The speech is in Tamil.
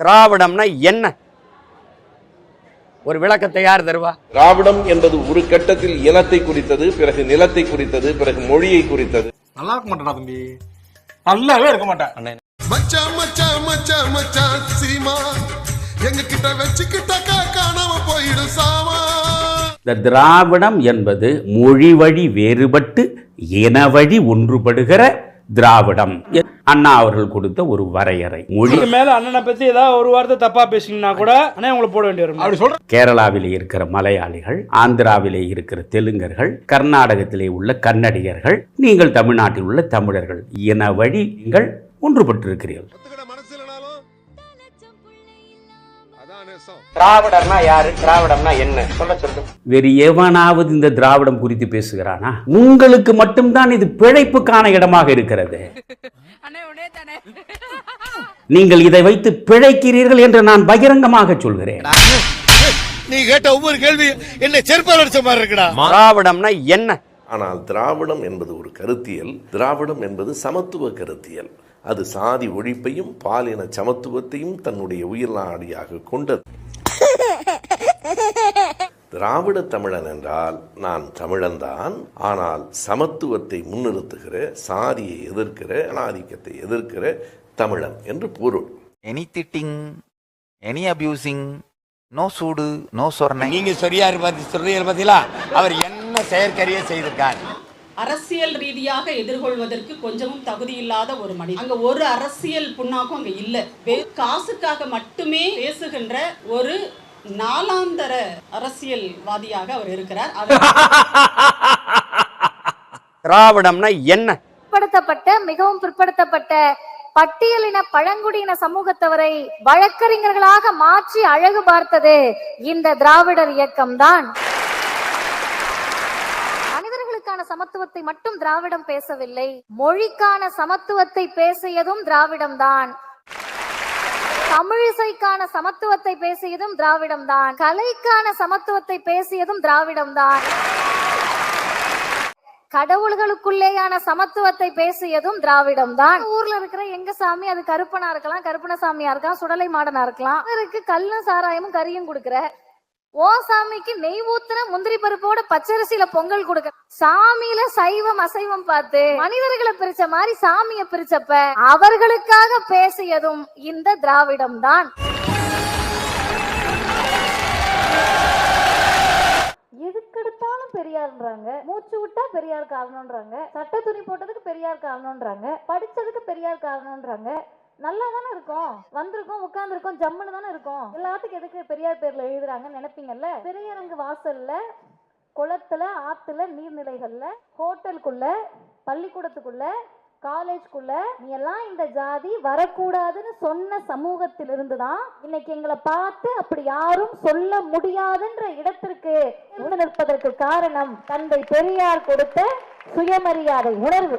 திராவிடம்னா என்ன? ஒரு விளக்கத்தை யார் தருவா? திராவிடம் என்பது ஒரு கட்டத்தில் இனத்தை குறித்தது பிறகு நிலத்தை குறித்தது பிறகு மொழியை குறித்தது. நல்லா இருக்க மாட்டேடா தம்பி. நல்லாவே இருக்க மாட்டேன். மச்சான் மச்சான் மச்சான் மச்சான் சீமா. எங்க கிட்ட வச்சுக்கிட்டாக்கா காணாம போயிடும் சாமா. இந்த திராவிடம் என்பது மொழி வழி வேறுபட்டு இன வழி ஒன்றுபடுகிற திராவிடம். அண்ணா அவர்கள் கொடுத்த ஒரு வரையறை. மொழி மேல அண்ணனை பத்தி ஏதாவது ஒரு வார்த்தை தப்பா பேசிங்கன்னா கூட அண்ணே உங்களை போட வேண்டி வரும். அப்படி சொல்ற கேரளாவிலே இருக்கிற மலையாளிகள் ஆந்திராவிலே இருக்கிற தெலுங்கர்கள் கர்நாடகத்திலே உள்ள கன்னடியர்கள் நீங்கள் தமிழ்நாட்டில் உள்ள தமிழர்கள் இன வழி நீங்கள் ஒன்றுபட்டிருக்கிறீர்கள். திராவிடர்னா யாரு? திராவிடம்னா என்ன? சொல்ல சொல்லு வேறு எவனாவது இந்த திராவிடம் குறித்து பேசுகிறானா? உங்களுக்கு மட்டும்தான் இது பிழைப்புக்கான இடமாக இருக்கிறது. நீங்கள் இதை வைத்து பிழைக்கிறீர்கள் என்று நான் பகிரங்கமாக சொல்கிறேன். நீ கேட்ட ஒவ்வொரு கேள்வி என்ன செருப்பால் அடிச்ச மாதிரி இருக்குடா. திராவிடம்னா என்ன? ஆனால் திராவிடம் என்பது ஒரு கருத்தியல் திராவிடம் என்பது சமத்துவ கருத்தியல். அது சாதி ஒழிப்பையும் பாலின சமத்துவத்தையும் தன்னுடைய உயிர்நாடியாக கொண்டது. திராவிட தமிழன் என்றால் நான் தமிழன்தான். ஆனால் சமத்துவத்தை முன்னிறுத்துகிற சாதியை எதிர்க்கிற ஆதிக்கத்தை எதிர்க்கிற தமிழன் என்று பொருள். எனி திட்டிங் எனி அபியூசிங் நோ சூடு நோ சொர்ணை. நீங்க சொரியார் பத்தி சொல்றீங்க பாத்தீங்களா அவர் என்ன செயற்கரிய செய்திருக்கார்? அரசியல் ரீதியாக எதிர்கொள்வதற்கு கொஞ்சமும் தகுதி இல்லாத ஒரு மனிதன். அங்க ஒரு அரசியல் புண்ணாக்கும் அங்க இல்ல. காசுக்காக மட்டுமே பேசுகின்ற ஒரு நாளாந்தர அரசியல்வாதியாக அவர் இருக்கிறார். திராவிடம்னா என்ன? பிற்படுத்தப்பட்ட மிகவும் பிற்படுத்தப்பட்ட பட்டியலின பழங்குடியின சமூகத்தவரை வழக்கறிஞர்களாக மாற்றி அழகு பார்த்தது இந்த திராவிடர் இயக்கம்தான். மனிதர்களுக்கான சமத்துவத்தை மட்டும் திராவிடம் பேசவில்லை மொழிக்கான சமத்துவத்தை பேசியதும் திராவிடம்தான். தமிழிசைக்கான சமத்துவத்தை பேசியதும் திராவிடம் தான் கலைக்கான சமத்துவத்தை பேசியதும் திராவிடம் தான் கடவுள்களுக்குள்ளேயான சமத்துவத்தை பேசியதும் திராவிடம் தான் ஊர்ல இருக்கிற எங்க சாமி அது கருப்பனா இருக்கலாம் கருப்பன சாமியா இருக்கலாம் சுடலை மாடனா இருக்கலாம். இருக்கு கல்லும் சாராயமும் கரியும் கொடுக்குற ஓ சாமிக்கு நெய் ஊத்துன முந்திரி பருப்போட பச்சரிசியில பொங்கல் கொடுக்க சாமியில சைவம் அசைவம் பார்த்து மனிதர்களை பிரிச்ச மாதிரி சாமிய பிரிச்சப்ப அவர்களுக்காக பேசியதும் இந்த திராவிடம் தான் எதுக்கெடுத்தாலும் பெரியார்ன்றாங்க. மூச்சு விட்டா பெரியார் காரணம்ன்றாங்க. சட்ட துணி போட்டதுக்கு பெரியார் காரணம்ன்றாங்க. படிச்சதுக்கு பெரியார் காரணம்ன்றாங்க. நல்லா தானே இருக்கோம். வந்திருக்கோம் உட்காந்துருக்கோம் ஜம்முன்னு தானே இருக்கோம். எல்லாத்துக்கும் எதுக்கு பெரியார் பேர்ல எழுதுறாங்கன்னு நினைப்பீங்கல்ல? பெரியரங்கு வாசல்ல குளத்துல ஆத்துல நீர்நிலைகள்ல ஹோட்டலுக்குள்ள பள்ளிக்கூடத்துக்குள்ள காலேஜ்குள்ள நீ எல்லாம் இந்த ஜாதி வரக்கூடாதுன்னு சொன்ன சமூகத்திலிருந்து தான் இன்னைக்கு எங்களை பார்த்து அப்படி யாரும் சொல்ல முடியாதுன்ற இடத்திற்கு வந்து நிற்பதற்கு காரணம் தந்தை பெரியார் கொடுத்த சுயமரியாதை உணர்வு.